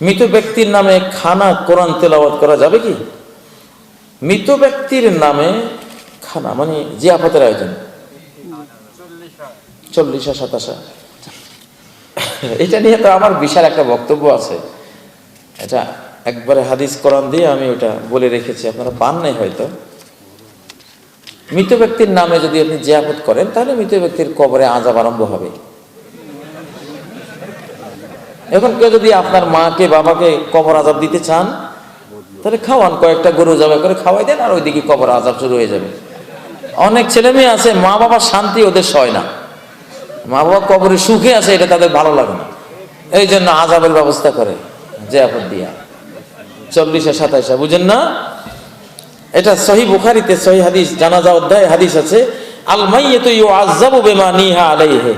মৃত ব্যক্তির নামে খানা কোরআন তেলাওয়াত করা যাবে কি? মৃত ব্যক্তির নামে খানা মানে জিয়াফতের আয়োজন। চল্লিশা, সাতাশা। এটা নিয়ে তো আমার বিশাল একটা বক্তব্য আছে। এটা একবারে হাদিস কোরআন দিয়ে আমি ওটা বলে রেখেছি, আপনারা পান নাই হয়তো। মৃত ব্যক্তির নামে যদি আপনি জিয়াফত করেন, তাহলে মৃত ব্যক্তির কবরে আজাব আরম্ভ হবে। এখন কেউ যদি আপনার মাকে, বাবাকে কবর আজাব দিতে চান, তাহলে খাওয়ান, কয়েকটা গরু জবাই করে খাওয়াই দেন আর ওইদিকে কবর আজাব শুরু হয়ে যাবে। অনেক ছেলে মেয়ে আছে মা বাবার শান্তি ওদের সয় না। মা বাবা কবরে সুখে আছে, এটা তাদের ভালো লাগে না। এই জন্য আজাবের ব্যবস্থা করে যে আপদ দিয়া। চল্লিশে সাতাইশে, বুঝেন না? এটা সহি বুখারিতে সহি হাদিস, জানাজা অধ্যায় হাদিস আছে আল মাইয়াতু ইউআযাবু বিমা নিহা আলাইহি।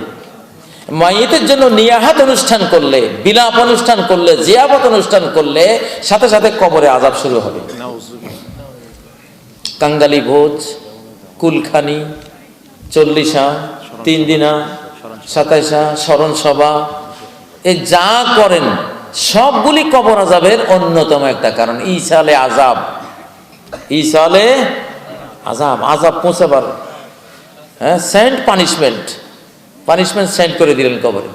মাইয়েতের জন্য নিয়াহাত অনুষ্ঠান করলে, বিলাপ অনুষ্ঠান করলে, জিয়াবত অনুষ্ঠান করলে, সাথে সাথে কবরে আজাব শুরু হবে। কাঙ্গালি ভোজ, কুলখানি, চল্লিশা তিন দিনা সাতাইশা স্মরণ সভা এ যা করেন, সবগুলি কবর আজাবের অন্যতম একটা কারণ। ইসালে আজাব ইসালে আজাব আজাব পৌঁছাবার। হ্যাঁ সেন্ট পানিশমেন্ট। পানিশমেন্ট সেন্ড করে দিলেন কবরে।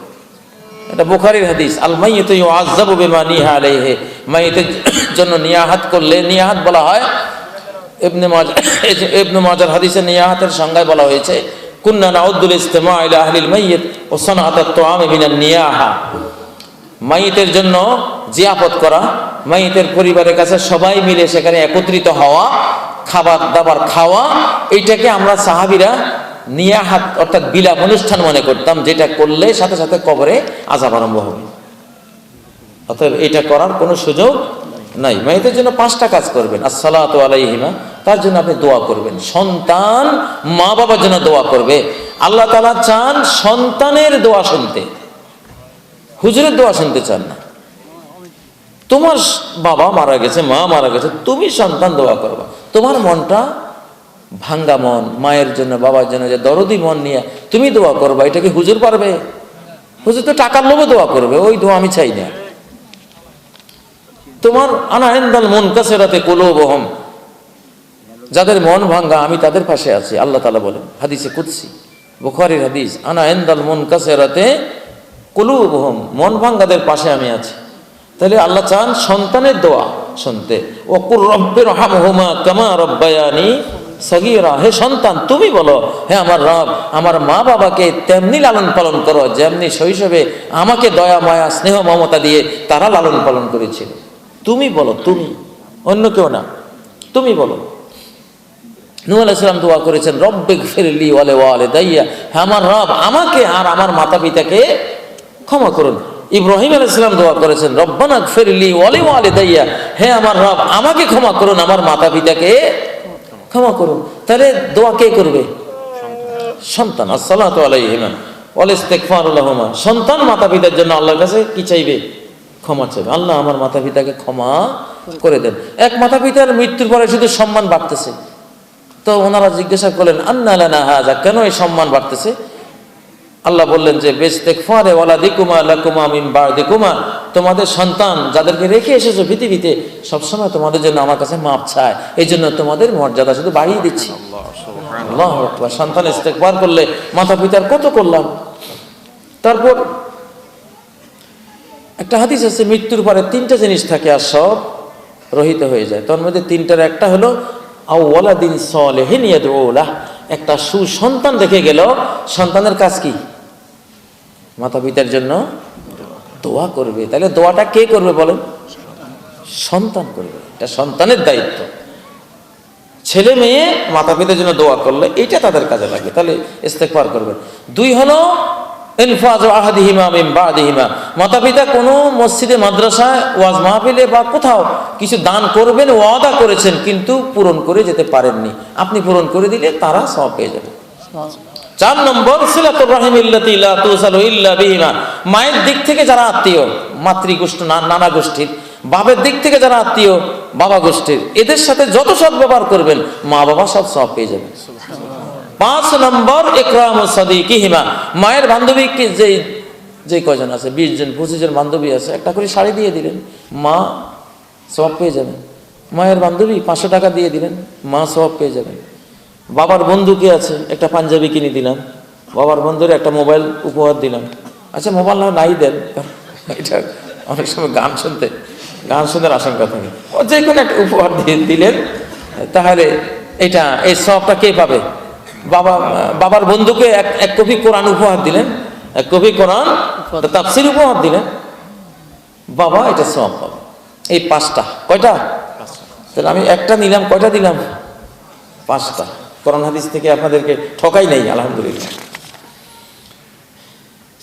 এটা বুখারির হাদিস আল মাইয়িত ইউআযাবু বিমা নিহা আলাইহি, মাইয়িতের জন্য নিয়াহাত করলে, নিয়াহাত বলা হয়, ইবনে মাজাহ ইবনে মাজাহ হাদিসে নিয়াহাতের সংজ্ঞায় বলা হয়েছে, কুন্না নাউদ্দুল ইস্তিমা ইলা আহলিল মাইয়িত ওয়া সানাআত আত-তুআম মিনান নিয়াহা। মাইয়িতের জন্য জিয়াফত করা, মাইয়িতের পরিবারের কাছে সবাই মিলে সেখানে একত্রিত হওয়া খাবার দাবার খাওয়া এইটাকে আমরা সাহাবীরা নিয়াহাত অর্থাৎ বিলাপ অনুষ্ঠান মনে করতাম, যেটা করলে সাথে সাথে কবরে আজাব আরম্ভ হবে। অতএব এটা করার কোনো সুযোগ নাই। মেয়েদের জন্য পাঁচটা কাজ করবেন, আসসালাত আলাইহিমা, তার জন্য আপনি দোয়া করবেন। সন্তান মা বাবার জন্য দোয়া করবে। আল্লাহ তালা চান সন্তানের দোয়া শুনতে। হুজুরের দোয়া শুনতে চান না। তোমার বাবা মারা গেছে, মা মারা গেছে, তুমি সন্তান দোয়া করবা। তোমার মনটা ভাঙ্গা মন, মায়ের জন্য, বাবার জন্য যে দরদি মন নিয়ে তুমি দোয়া করবা, এটা কি হুজুর পারবে? হুজুর তো টাকার লোভে দোয়া করবে, ওই দোয়া আমি চাই না। তোমার আনা এন্দাল মন কাছেরাতে কোলো বহম যাদের মন ভাঙ্গা, আমি তাদের পাশে আছি, আল্লাহ তালা বলেন, হাদিসে কুৎসি বুখারির হাদিস আনা এন্দাল মন কাছেরাতে কুলু বহম মন ভাঙ্গাদের পাশে আমি আছি। তাহলে আল্লাহ চান সন্তানের দোয়া শুনতে। ওকুর রব্বের হামহুমা কামা রব্বায়ানি সগিরা, হে সন্তান, তুমি বলো, হে আমার রব, আমার মা বাবাকে তেমনি লালন পালন করো, যেমনি শৈশবে আমাকে দয়া, মায়া, স্নেহ, মমতা দিয়ে তারা লালন পালন করেছিল। তুমি বলো, তুমি, অন্য কেউ না, তুমি বলো। আলাইসালাম দোয়া করেছেন ফিরলি ওয়ালে ওয়ালে দাইয়া হ্যাঁ আমার রব, আমাকে আর আমার মাতা পিতাকে ক্ষমা করুন। ইব্রাহিম আলাইসালাম দোয়া করেছেন, রব্বানা ফিরলি ওয়ালে ওয়ালে দাইয়া হে আমার রব, আমাকে ক্ষমা করুন, আমার মাতা পিতাকে ক্ষমা করুন। তাহলে দোয়া কে করবে? সন্তান। আসসালাত আলাইহিমা। সন্তান মাতা পিতার জন্য আল্লাহর কাছে কি চাইবে? ক্ষমা চাইবে। আল্লাহ আমার মাতা পিতাকে ক্ষমা করে দেন। এক মাতা পিতার মৃত্যুর পরে শুধু সম্মান বাড়তেছে। তো ওনারা জিজ্ঞাসা করলেন, আন্না লানা হাজা কেন এই সম্মান বাড়তেছে? আল্লাহ বললেন যে বেশ দেখফারে ওয়ালা দিকুমা লাকুমা বার দিকুমা তোমাদের সন্তান যাদেরকে রেখে এসেছ পৃথিবীতে, সবসময় তোমাদের জন্য আমার কাছে মাপ চায়। এই জন্য তোমাদের মর্যাদা শুধু বাড়িয়ে দিচ্ছি। আল্লাহ সন্তান ইস্তেকবার করলে মাতা পিতার কত করলাম তারপর একটা হাদিস আছে, মৃত্যুর পরে তিনটা জিনিস থাকে আর সব রহিত হয়ে যায়। তার মধ্যে তিনটার একটা হলো, আউওয়ালা দিন সলেহিন ইয়াদউলাহ। একটা সুসন্তান দেখে গেল। সন্তানের কাজ কি? মাতা পিতার জন্য দোয়া করবে। তাহলে দোয়াটা কে করবে বলেন সন্তান করবে। এটা সন্তানের দায়িত্ব। ছেলে মেয়ে মাতা পিতার জন্য দোয়া করলে এটা তাদের কাজে লাগে। তাহলে ইস্তেকবার করবেন দুই হলো মাতা পিতা কোনো মসজিদে, মাদ্রাসায় ওয়াজ মাহফিলে বা কোথাও কিছু দান করবেন, ওয়াদা করেছেন, কিন্তু পূরণ করে যেতে পারেননি। আপনি পূরণ করে দিলে তারা সব পেয়ে যাবে। চার নম্বর সিলাতুর রাহিম তুসালু ইল্লা বিহিমা। মায়ের দিক থেকে যারা আত্মীয় মাতৃগোষ্ঠী নানা গোষ্ঠীর বাবার দিক থেকে যারা আত্মীয় বাবা গোষ্ঠীর এদের সাথে যত সৎ ব্যবহার করবেন মা বাবা সব সব পেয়ে যাবেন। পাঁচ নম্বর একরাম সাদিকিহিমা। মায়ের বান্ধবীকে যে যে কজন আছে বিশ জন পঁচিশ জন বান্ধবী আছে একটা করে শাড়ি দিয়ে দিলেন মা সব পেয়ে যাবেন। মায়ের বান্ধবী পাঁচশো টাকা দিয়ে দিলেন মা সব পেয়ে যাবেন। বাবার বন্ধু কে আছে? একটা পাঞ্জাবি কিনে দিলাম। বাবার বন্ধুর একটা মোবাইল উপহার দিলাম। আচ্ছা মোবাইল না, নাই দেন। এটা অনেক সময় গান শুনতে, গান শোনার আশঙ্কা থাকে। ও যে কোনো একটা উপহার দিয়ে দিলেন, তাহলে এটা, এই সবটা কে পাবে? বাবা, বাবার বন্ধুকে এক এক কপি কোরআন উপহার দিলেন। এক কপি কোরআন, তাফসির উপহার দিলেন। বাবা, এটা সব পাবে। এই পাঁচটা। কয়টা? তাহলে আমি একটা নিলাম, কয়টা দিলাম? পাঁচটা। কোরআন হাদিস থেকে আপনাদেরকে ঠকাই নেই আলহামদুলিল্লাহ।